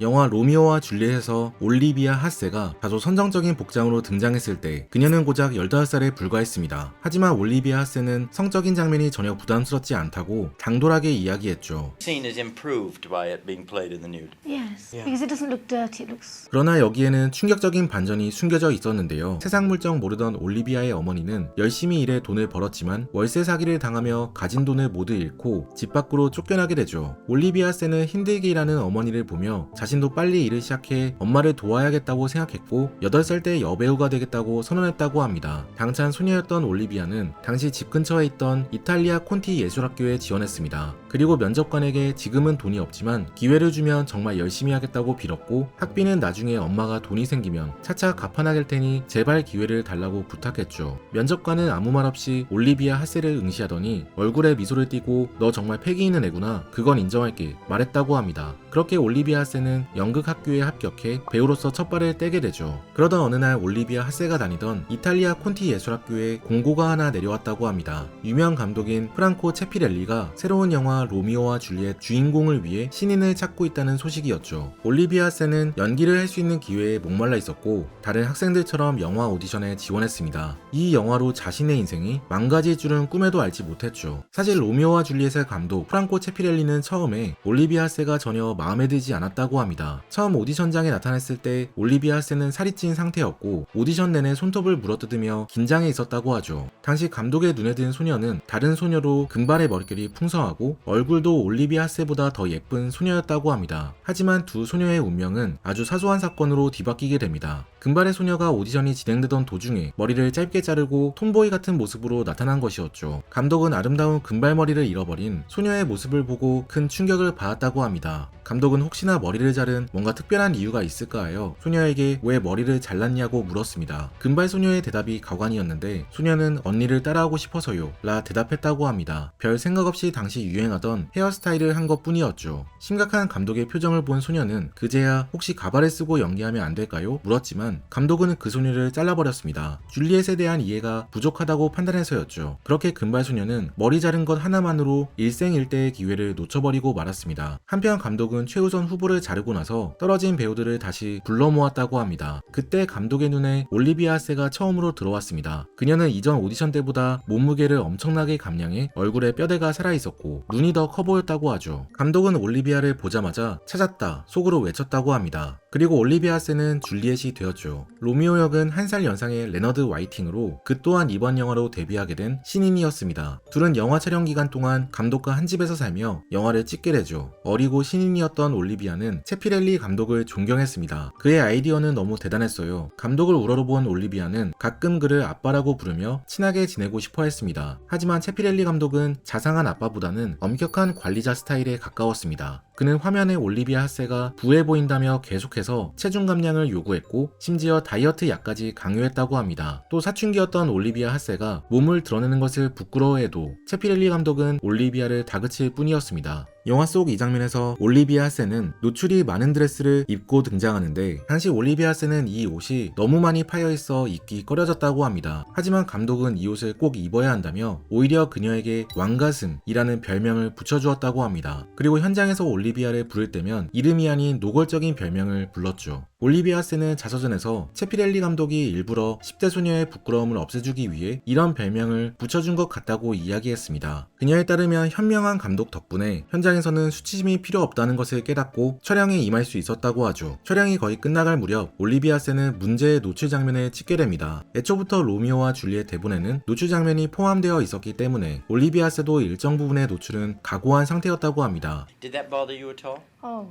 영화 로미오와 줄리엣에서 올리비아 하세가 다소 선정적인 복장으로 등장했을 때 그녀는 고작 15살에 불과했습니다. 하지만 올리비아 하세는 성적인 장면이 전혀 부담스럽지 않다고 당돌하게 이야기했죠. scene is improved by it being played in the nude. Yes, because it doesn't look dirty. It looks 그러나 여기에는 충격적인 반전이 숨겨져 있었는데요. 세상 물정 모르던 올리비아의 어머니는 열심히 일해 돈을 벌었지만 월세 사기를 당하며 가진 돈을 모두 잃고 집 밖으로 쫓겨나게 되죠. 올리비아 세는 힘들게 일하는 어머니를 보며 자신 도 빨리 일을 시작해 엄마를 도와야겠다고 생각했고 8살 때 여배우가 되겠다고 선언했다고 합니다. 당찬 소녀였던 올리비아는 당시 집 근처에 있던 이탈리아 콘티 예술학교에 지원했습니다. 그리고 면접관에게 지금은 돈이 없지만 기회를 주면 정말 열심히 하겠다고 빌었고 학비는 나중에 엄마가 돈이 생기면 차차 갚아나갈 테니 제발 기회를 달라고 부탁했죠. 면접관은 아무 말 없이 올리비아 하세를 응시하더니 얼굴에 미소를 띠고 너 정말 패기 있는 애구나. 그건 인정할게. 말했다고 합니다. 그렇게 올리비아 하세는 연극 학교에 합격해 배우로서 첫 발을 떼게 되죠. 그러던 어느 날 올리비아 하세가 다니던 이탈리아 콘티 예술학교에 공고가 하나 내려왔다고 합니다. 유명 감독인 프랑코 체피렐리가 새로운 영화 로미오와 줄리엣 주인공을 위해 신인을 찾고 있다는 소식이었죠. 올리비아 하세는 연기를 할 수 있는 기회에 목말라 있었고 다른 학생들처럼 영화 오디션에 지원했습니다. 이 영화로 자신의 인생이 망가질 줄은 꿈에도 알지 못했죠. 사실 로미오와 줄리엣의 감독 프랑코 체피렐리는 처음에 올리비아 하세가 전혀 마음에 들지 않았다고 합니다. 처음 오디션장에 나타났을 때 올리비아 하세는 살이 찐 상태였고 오디션 내내 손톱을 물어뜯으며 긴장해 있었다고 하죠. 당시 감독의 눈에 든 소녀는 다른 소녀로 금발의 머릿결이 풍성하고 얼굴도 올리비아 하세보다 더 예쁜 소녀였다고 합니다. 하지만 두 소녀의 운명은 아주 사소한 사건으로 뒤바뀌게 됩니다. 금발의 소녀가 오디션이 진행되던 도중에 머리를 짧게 자르고 톰보이 같은 모습으로 나타난 것이었죠. 감독은 아름다운 금발머리를 잃어버린 소녀의 모습을 보고 큰 충격을 받았다고 합니다. 감독은 혹시나 머리를 자른 뭔가 특별한 이유가 있을까 하여 소녀에게 왜 머리를 잘랐냐고 물었습니다. 금발 소녀의 대답이 가관이었는데 소녀는 언니를 따라하고 싶어서요 라 대답했다고 합니다. 별 생각 없이 당시 유행하던 헤어스타일을 한 것 뿐이었죠. 심각한 감독의 표정을 본 소녀는 그제야 혹시 가발을 쓰고 연기하면 안 될까요? 물었지만 감독은 그 소녀를 잘라버렸습니다. 줄리엣에 대한 이해가 부족하다고 판단해서였죠. 그렇게 금발 소녀는 머리 자른 것 하나만으로 일생일대의 기회를 놓쳐버리고 말았습니다. 한편 감독은 최우선 후보를 자르고 나서 떨어진 배우들을 다시 불러 모았다고 합니다. 그때 감독의 눈에 올리비아 세가 처음으로 들어왔습니다. 그녀는 이전 오디션 때보다 몸무게를 엄청나게 감량해 얼굴에 뼈대가 살아있었고 눈이 더 커 보였다고 하죠. 감독은 올리비아를 보자마자 찾았다 속으로 외쳤다고 합니다. 그리고 올리비아 세는 줄리엣이 되었죠. 로미오 역은 한 살 연상의 레너드 와이팅으로 그 또한 이번 영화로 데뷔하게 된 신인이었습니다. 둘은 영화 촬영 기간 동안 감독과 한 집에서 살며 영화를 찍게 되죠. 어리고 신인이었던 올리비아는 체피렐리 감독을 존경했습니다. 그의 아이디어는 너무 대단했어요. 감독을 우러러본 올리비아는 가끔 그를 아빠라고 부르며 친하게 지내고 싶어 했습니다. 하지만 체피렐리 감독은 자상한 아빠보다는 엄격한 관리자 스타일에 가까웠습니다. 그는 화면에 올리비아 하세가 부해 보인다며 계속해서 체중 감량을 요구했고 심지어 다이어트 약까지 강요했다고 합니다. 또 사춘기였던 올리비아 하세가 몸을 드러내는 것을 부끄러워해도 체피렐리 감독은 올리비아를 다그칠 뿐이었습니다. 영화 속 이 장면에서 올리비아 하세는 노출이 많은 드레스를 입고 등장하는데 당시 올리비아 하세는 이 옷이 너무 많이 파여 있어 입기 꺼려졌다고 합니다. 하지만 감독은 이 옷을 꼭 입어야 한다며 오히려 그녀에게 왕가슴이라는 별명을 붙여주었다고 합니다. 그리고 현장에서 올리비아를 부를 때면 이름이 아닌 노골적인 별명을 불렀죠. 올리비아 하세는 자서전에서 체피렐리 감독이 일부러 10대 소녀의 부끄러움을 없애주기 위해 이런 별명을 붙여준 것 같다고 이야기했습니다. 그녀에 따르면 현명한 감독 덕분에 현장에서는 수치심이 필요 없다는 것을 깨닫고 촬영에 임할 수 있었다고 하죠. 촬영이 거의 끝나갈 무렵 올리비아 하세는 문제의 노출 장면을 찍게 됩니다. 애초부터 로미오와 줄리엣 대본에는 노출 장면이 포함되어 있었기 때문에 올리비아 하세도 일정 부분의 노출은 각오한 상태였다고 합니다. Did that bother you at all? Oh.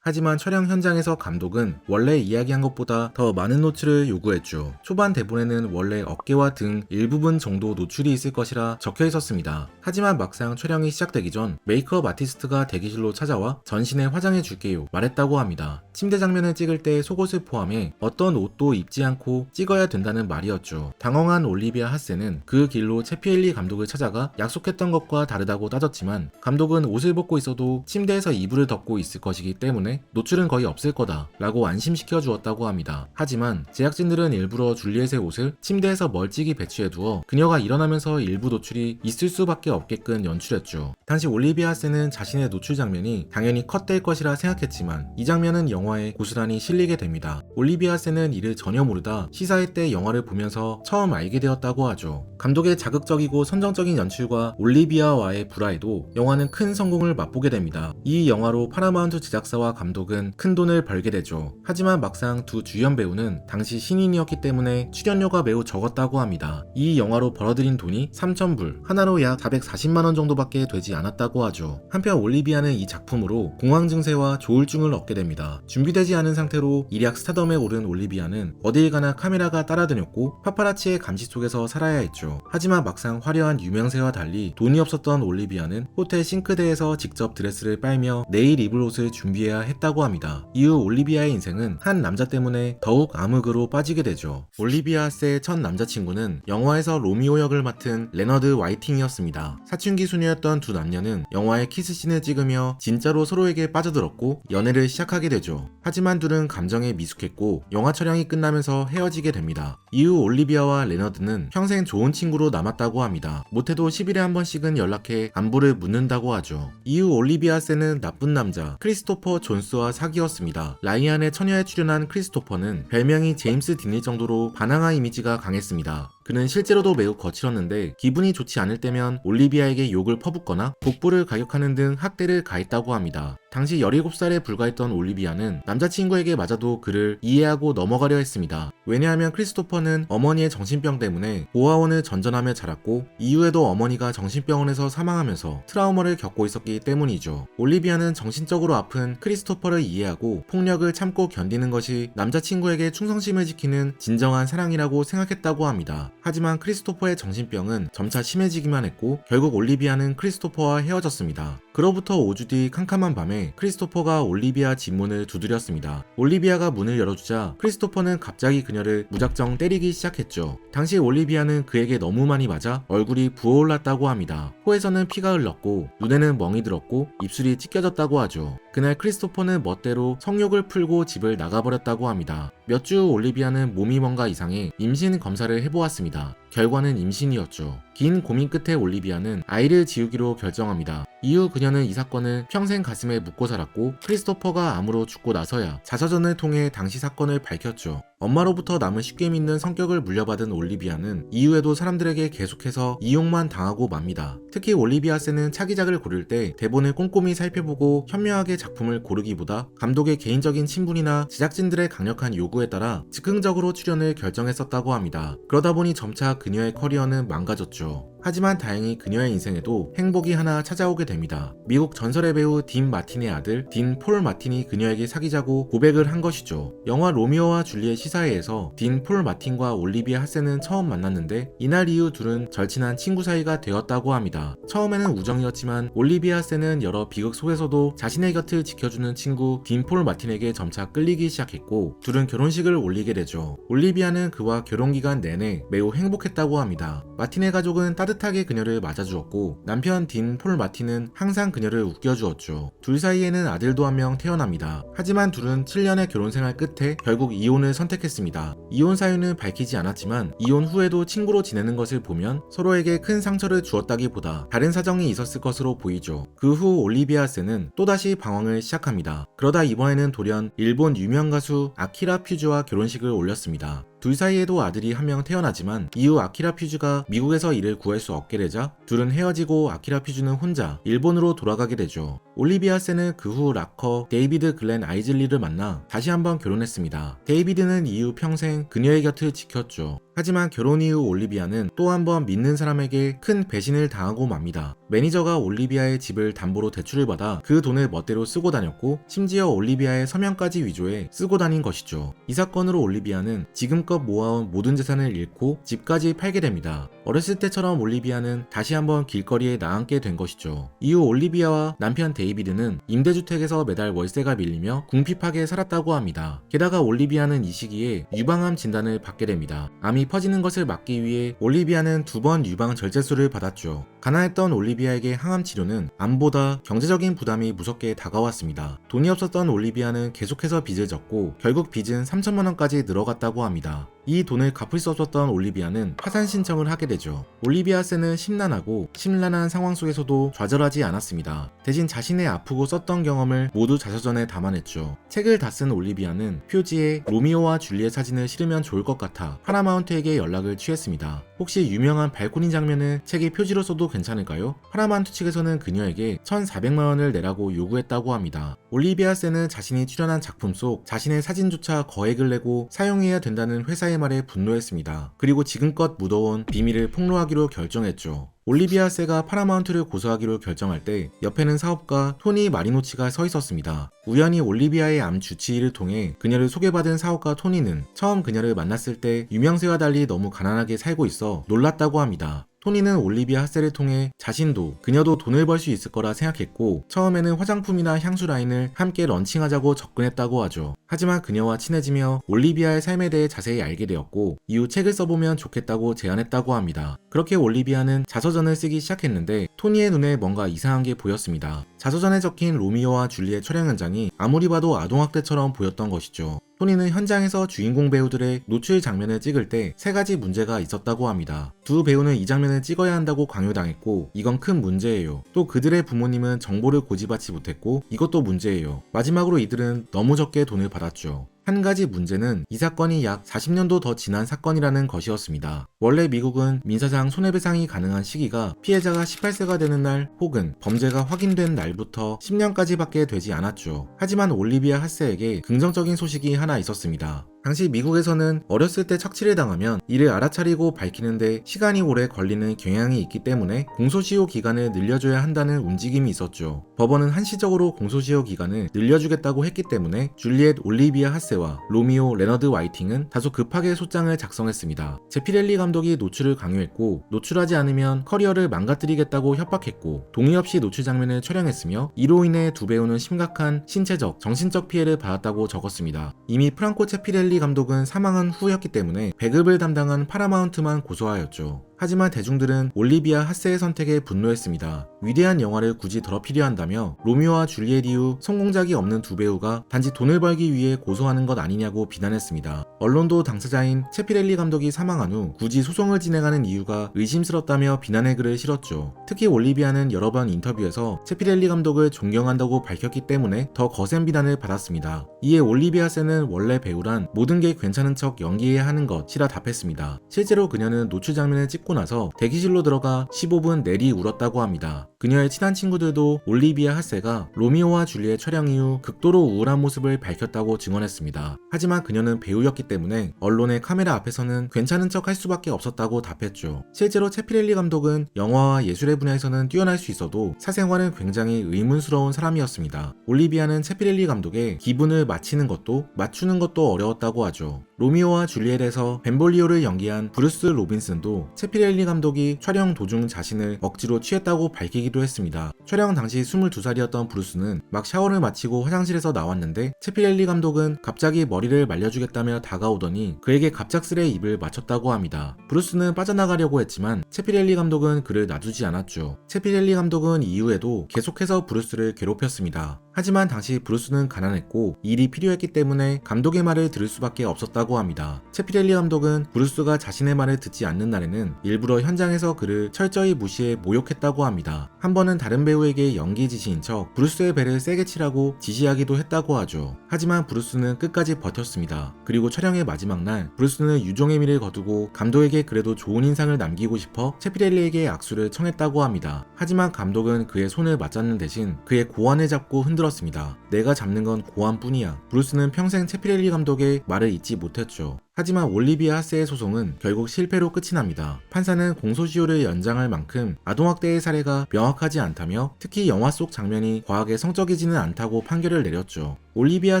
하지만 촬영 현장에서 감독은 원래 이야기한 것보다 더 많은 노출을 요구했죠. 초반 대본에는 원래 어깨와 등 일부분 정도 노출이 있을 것이라 적혀 있었습니다. 하지만 막상 촬영이 시작되기 전 메이크업 아티스트가 대기실로 찾아와 전신에 화장해 줄게요 말했다고 합니다. 침대 장면을 찍을 때 속옷을 포함해 어떤 옷도 입지 않고 찍어야 된다는 말이었죠. 당황한 올리비아 하세는 그 길로 체피엘리 감독을 찾아가 약속했던 것과 다르다고 따졌지만 감독은 옷을 벗고 있어도 침대에서 이불을 덮고 있을 것이기 때문에 노출은 거의 없을 거다 라고 안심시켜 주었다고 합니다. 하지만 제작진들은 일부러 줄리엣의 옷을 침대에서 멀찍이 배치해 두어 그녀가 일어나면서 일부 노출이 있을 수밖에 없게끔 연출했죠. 당시 올리비아 세는 자신의 노출 장면이 당연히 컷될 것이라 생각했지만 이 장면은 영화에 고스란히 실리게 됩니다. 올리비아 세는 이를 전혀 모르다 시사회 때 영화를 보면서 처음 알게 되었다고 하죠. 감독의 자극적이고 선정적인 연출과 올리비아와의 불화에도 영화 는 큰 성공을 맛보게 됩니다. 이 영화로 파라마운트 제작사와 감독은 큰 돈을 벌게 되죠. 하지만 막상 두 주연 배우는 당시 신인이었기 때문에 출연료가 매우 적었다고 합니다. 이 영화로 벌어들인 돈이 3,000불, 하나로 약 440만원 정도밖에 되지 않았다고 하죠. 한편 올리비아는 이 작품으로 공황 증세와 조울증을 얻게 됩니다. 준비되지 않은 상태로 일약 스타덤에 오른 올리비아는 어딜 가나 카메라가 따라다녔고 파파라치의 감시 속에서 살아야 했죠. 하지만 막상 화려한 유명세와 달리 돈이 없었던 올리비아는 호텔 싱크대에서 직접 드레스를 빨며 내일 입을 옷을 준비해야 했다고 합니다. 이후 올리비아의 인생은 한 남자 때문에 더욱 암흑으로 빠지게 되죠. 올리비아 세의 첫 남자친구는 영화에서 로미오 역을 맡은 레너드 와이팅이었습니다. 사춘기 소녀였던 두 남녀는 영화의 키스씬을 찍으며 진짜로 서로에게 빠져들었고 연애를 시작하게 되죠. 하지만 둘은 감정에 미숙했고 영화 촬영이 끝나면서 헤어지게 됩니다. 이후 올리비아와 레너드는 평생 좋은 친구로 남았다고 합니다. 못해도 10일에 한 번씩은 연락해 안부를 묻는 다고 하죠. 이후 올리비아 세는 나쁜 남자 크리스토퍼 존스와 사귀었습니다. 라이안의 처녀에 출연한 크리스토퍼는 별명이 제임스 딘일 정도로 반항아 이미지가 강했습니다. 그는 실제로도 매우 거칠었는데 기분이 좋지 않을 때면 올리비아에게 욕을 퍼붓거나 복부를 가격하는 등 학대를 가했다고 합니다. 당시 17살에 불과했던 올리비아는 남자친구에게 맞아도 그를 이해하고 넘어가려 했습니다. 왜냐하면 크리스토퍼는 어머니의 정신병 때문에 보아원을 전전하며 자랐고 이후에도 어머니가 정신병원에서 사망하면서 트라우마를 겪고 있었기 때문이죠. 올리비아는 정신적으로 아픈 크리스토퍼를 이해하고 폭력을 참고 견디는 것이 남자친구에게 충성심을 지키는 진정한 사랑이라고 생각했다고 합니다. 하지만 크리스토퍼의 정신병은 점차 심해지기만 했고 결국 올리비아는 크리스토퍼와 헤어졌습니다. 그로부터 5주 뒤 캄캄한 밤에 크리스토퍼가 올리비아 집 문을 두드렸습니다. 올리비아가 문을 열어주자 크리스토퍼는 갑자기 그녀를 무작정 때리기 시작했죠. 당시 올리비아는 그에게 너무 많이 맞아 얼굴이 부어올랐다고 합니다. 코에서는 피가 흘렀고 눈에는 멍이 들었고 입술이 찢겨졌다고 하죠. 그날 크리스토퍼는 멋대로 성욕을 풀고 집을 나가버렸다고 합니다. 몇 주 올리비아는 몸이 뭔가 이상해 임신 검사를 해보았습니다. 결과는 임신이었죠. 긴 고민 끝에 올리비아는 아이를 지우기로 결정합니다. 이후 그녀는 이 사건을 평생 가슴에 묻고 살았고 크리스토퍼가 암으로 죽고 나서야 자서전을 통해 당시 사건을 밝혔죠. 엄마로부터 남을 쉽게 믿는 성격을 물려받은 올리비아는 이후에도 사람들에게 계속해서 이용만 당하고 맙니다. 특히 올리비아스는 차기작을 고를 때 대본을 꼼꼼히 살펴보고 현명하게 작품을 고르기보다 감독의 개인적인 친분이나 제작진들의 강력한 요구에 따라 즉흥적으로 출연을 결정했었다고 합니다. 그러다 보니 점차 그녀의 커리어는 망가졌죠. 하지만 다행히 그녀의 인생에도 행복이 하나 찾아오게 됩니다. 미국 전설의 배우 딘 마틴의 아들 딘 폴 마틴이 그녀에게 사귀자고 고백을 한 것이죠. 영화 로미오와 줄리엣 시사회에서 딘 폴 마틴과 올리비아 하세는 처음 만났는데 이날 이후 둘은 절친한 친구 사이가 되었다고 합니다. 처음에는 우정이었지만 올리비아 하세는 여러 비극 속에서도 자신의 곁을 지켜주는 친구 딘 폴 마틴에게 점차 끌리기 시작했고 둘은 결혼식을 올리게 되죠. 올리비아는 그와 결혼 기간 내내 매우 행복했다고 합니다. 마틴의 가족은 따뜻 하게 그녀를 맞아주었고 남편 딘 폴 마틴은 항상 그녀를 웃겨주었죠. 둘 사이에는 아들도 한 명 태어납니다. 하지만 둘은 7년의 결혼 생활 끝에 결국 이혼을 선택했습니다. 이혼 사유는 밝히지 않았지만 이혼 후에도 친구로 지내는 것을 보면 서로에게 큰 상처를 주었다기보다 다른 사정이 있었을 것으로 보이죠. 그 후 올리비아스는 또다시 방황을 시작합니다. 그러다 이번에는 돌연 일본 유명 가수 아키라 퓨즈와 결혼식을 올렸습니다. 둘 사이에도 아들이 한 명 태어나지만 이후 아키라 퓨즈가 미국에서 이를 구할 수 없게 되자 둘은 헤어지고 아키라 퓨즈는 혼자 일본으로 돌아가게 되죠. 올리비아 세는 그후 락커 데이비드 글렌 아이즐리를 만나 다시 한번 결혼했습니다. 데이비드는 이후 평생 그녀의 곁을 지켰죠. 하지만 결혼 이후 올리비아는 또 한 번 믿는 사람에게 큰 배신을 당하고 맙니다. 매니저가 올리비아의 집을 담보로 대출을 받아 그 돈을 멋대로 쓰고 다녔고 심지어 올리비아의 서명까지 위조해 쓰고 다닌 것이죠. 이 사건으로 올리비아는 지금껏 모아온 모든 재산을 잃고 집까지 팔게 됩니다. 어렸을 때처럼 올리비아는 다시 한번 길거리에 나앉게 된 것이죠. 이후 올리비아와 남편 데이비드는 임대주택에서 매달 월세가 밀리며 궁핍하게 살았다고 합니다. 게다가 올리비아는 이 시기에 유방암 진단을 받게 됩니다. 암이 퍼지는 것을 막기 위해 올리비아는 두 번 유방 절제술을 받았죠. 가난했던 올리비아에게 항암 치료는 암보다 경제적인 부담이 무섭게 다가왔습니다. 돈이 없었던 올리비아는 계속해서 빚을 졌고 결국 빚은 3천만 원까지 늘어갔다고 합니다. 이 돈을 갚을 수 없었던 올리비아는 파산 신청을 하게 되죠. 올리비아스는 심란하고 심란한 상황 속에서도 좌절하지 않았습니다. 대신 자신의 아프고 썼던 경험을 모두 자서전에 담아냈죠. 책을 다 쓴 올리비아는 표지에 로미오와 줄리엣 사진을 실으면 좋을 것 같아 파라마운트에게 연락을 취했습니다. 혹시 유명한 발코니 장면을 책의 표지로 써도 괜찮을까요? 파라마운트 측에서는 그녀에게 1,400만 원을 내라고 요구했다고 합니다. 올리비아스는 자신이 출연한 작품 속 자신의 사진조차 거액을 내고 사용해야 된다는 회사의 말에 분노했습니다. 그리고 지금껏 묻어온 비밀을 폭로하기로 결정했죠. 올리비아 세가 파라마운트를 고소하기로 결정할 때 옆에는 사업가 토니 마리노치가 서 있었습니다. 우연히 올리비아의 암 주치의를 통해 그녀를 소개받은 사업가 토니는 처음 그녀를 만났을 때 유명세와 달리 너무 가난하게 살고 있어 놀랐다고 합니다. 토니는 올리비아 하세를 통해 자신도 그녀도 돈을 벌 수 있을 거라 생각했고 처음에는 화장품이나 향수 라인을 함께 런칭하자고 접근했다고 하죠. 하지만 그녀와 친해지며 올리비아의 삶에 대해 자세히 알게 되었고 이후 책을 써보면 좋겠다고 제안했다고 합니다. 그렇게 올리비아는 자서전을 쓰기 시작했는데 토니의 눈에 뭔가 이상한 게 보였습니다. 자서전에 적힌 로미오와 줄리의 촬영 현장이 아무리 봐도 아동학대처럼 보였던 것이죠. 토니는 현장에서 주인공 배우들의 노출 장면을 찍을 때 세 가지 문제가 있었다고 합니다. 두 배우는 이 장면을 찍어야 한다고 강요당했고 이건 큰 문제예요. 또 그들의 부모님은 정보를 고지받지 못했고 이것도 문제예요. 마지막으로 이들은 너무 적게 돈을 받았죠. 한 가지 문제는 이 사건이 약 40년도 더 지난 사건이라는 것이었습니다. 원래 미국은 민사상 손해배상이 가능한 시기가 피해자가 18세가 되는 날 혹은 범죄가 확인된 날부터 10년까지밖에 되지 않았죠. 하지만 올리비아 하세에게 긍정적인 소식이 하나 있었습니다. 당시 미국에서는 어렸을 때 착취를 당하면 이를 알아차리고 밝히는데 시간이 오래 걸리는 경향이 있기 때문에 공소시효 기간을 늘려줘야 한다는 움직임이 있었죠. 법원은 한시적으로 공소시효 기간을 늘려주겠다고 했기 때문에 줄리엣 올리비아 하세와 로미오 레너드 와이팅은 다소 급하게 소장을 작성했습니다. 제피렐리 감독이 노출을 강요했고 노출하지 않으면 커리어를 망가뜨리겠다고 협박했고 동의 없이 노출 장면을 촬영했으며 이로 인해 두 배우는 심각한 신체적, 정신적 피해를 받았다고 적었습니다. 이미 프랑코 체피렐리 감독은 사망한 후였기 때문에 배급을 담당한 파라마운트만 고소하였죠. 하지만 대중들은 올리비아 하세의 선택에 분노했습니다. 위대한 영화를 굳이 더럽히려 한다며 로미오와 줄리엣 이후 성공작이 없는 두 배우가 단지 돈을 벌기 위해 고소하는 것 아니냐고 비난했습니다. 언론도 당사자인 체피렐리 감독이 사망한 후 굳이 소송을 진행하는 이유가 의심스럽다며 비난의 글을 실었죠. 특히 올리비아는 여러 번 인터뷰에서 체피렐리 감독을 존경한다고 밝혔기 때문에 더 거센 비난을 받았습니다. 이에 올리비아 세는 원래 배우란 모든 게 괜찮은 척 연기해야 하는 것이라 답했습니다. 실제로 그녀는 노출 장면을 찍고 나서 대기실로 들어가 15분 내리 울었다고 합니다. 그녀의 친한 친구들도 올리비아 하세가 로미오와 줄리의 촬영 이후 극도로 우울한 모습을 밝혔다고 증언했습니다. 하지만 그녀는 배우였기 때문에 언론의 카메라 앞에서는 괜찮은 척 할 수밖에 없었다고 답했죠. 실제로 체피렐리 감독은 영화와 예술의 분야에서는 뛰어날 수 있어도 사생활은 굉장히 의문스러운 사람이었습니다. 올리비아는 체피렐리 감독의 기분을 맞히는 것도 맞추는 것도 어려웠다고 하죠. 로미오와 줄리엣에서 벤볼리오를 연기한 브루스 로빈슨도 체피렐리 감독이 촬영 도중 자신을 억지로 취했다고 밝히기도 했습니다. 촬영 당시 22살이었던 브루스는 막 샤워를 마치고 화장실에서 나왔는데 체피렐리 감독은 갑자기 머리를 말려주겠다며 다가오더니 그에게 갑작스레 입을 맞췄다고 합니다. 브루스는 빠져나가려고 했지만 체피렐리 감독은 그를 놔두지 않았죠. 체피렐리 감독은 이후에도 계속해서 브루스를 괴롭혔습니다. 하지만 당시 브루스는 가난했고 일이 필요했기 때문에 감독의 말을 들을 수밖에 없었다고 합니다. 체피렐리 감독은 브루스가 자신의 말을 듣지 않는 날에는 일부러 현장에서 그를 철저히 무시해 모욕했다고 합니다. 한 번은 다른 배우에게 연기 지시인 척 브루스의 배를 세게 치라고 지시하기도 했다고 하죠. 하지만 브루스는 끝까지 버텼습니다. 그리고 촬영의 마지막 날 브루스는 유종의 미를 거두고 감독에게 그래도 좋은 인상을 남기고 싶어 체피렐리에게 악수를 청했다고 합니다. 하지만 감독은 그의 손을 맞잡는 대신 그의 고환을 잡고 흔들 었습니다. 내가 잡는 건 고환뿐이야. 브루스는 평생 체피렐리 감독의 말을 잊지 못했죠. 하지만 올리비아 하세의 소송은 결국 실패로 끝이 납니다. 판사는 공소시효를 연장할 만큼 아동학대의 사례가 명확하지 않다며 특히 영화 속 장면이 과하게 성적이지는 않다고 판결을 내렸죠. 올리비아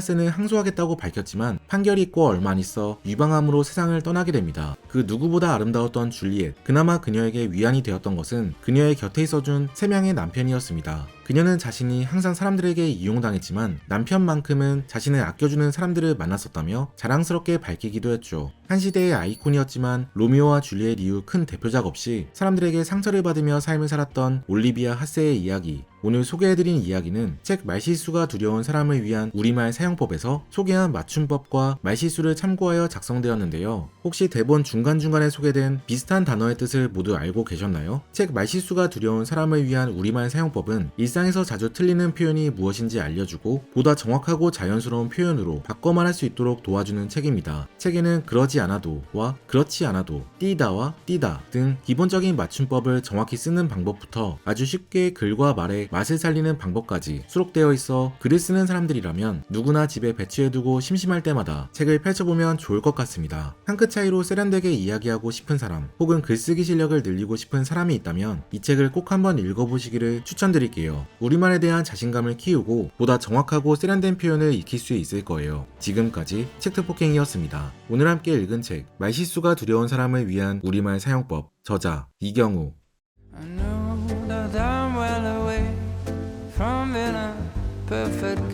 세는 항소하겠다고 밝혔지만 판결이 있고 얼마 안 있어 유방암으로 세상을 떠나게 됩니다. 그 누구보다 아름다웠던 줄리엣, 그나마 그녀에게 위안이 되었던 것은 그녀의 곁에 있어준 3명의 남편이었습니다. 그녀는 자신이 항상 사람들에게 이용당했지만 남편만큼은 자신을 아껴주는 사람들을 만났었다며 자랑스럽게 밝히기도 했죠. 있었죠. 한 시대의 아이콘이었지만 로미오와 줄리엣 이후 큰 대표작 없이 사람들에게 상처를 받으며 삶을 살았던 올리비아 하세의 이야기. 오늘 소개해드린 이야기는 책 말실수가 두려운 사람을 위한 우리말 사용법에서 소개한 맞춤법과 말실수를 참고하여 작성되었는데요. 혹시 대본 중간중간에 소개된 비슷한 단어의 뜻을 모두 알고 계셨나요? 책 말실수가 두려운 사람을 위한 우리말 사용법은 일상에서 자주 틀리는 표현이 무엇인지 알려주고 보다 정확하고 자연스러운 표현으로 바꿔 말할 수 있도록 도와주는 책입니다. 책에는 그러지 않아도와 그렇지 않아도 띠다와 띠다 등 기본적인 맞춤법을 정확히 쓰는 방법부터 아주 쉽게 글과 말의 맛을 살리는 방법까지 수록되어 있어 글을 쓰는 사람들이라면 누구나 집에 배치해두고 심심할 때마다 책을 펼쳐보면 좋을 것 같습니다. 한 끗 차이로 세련되게 이야기하고 싶은 사람 혹은 글쓰기 실력을 늘리고 싶은 사람이 있다면 이 책을 꼭 한번 읽어보시기를 추천드릴게요. 우리말에 대한 자신감을 키우고 보다 정확하고 세련된 표현을 익힐 수 있을 거예요. 지금까지 책트폭행이었습니다. 오늘 함께 읽은 책 말실수가 두려운 사람을 위한 우리말 사용법 저자 이경우 perfect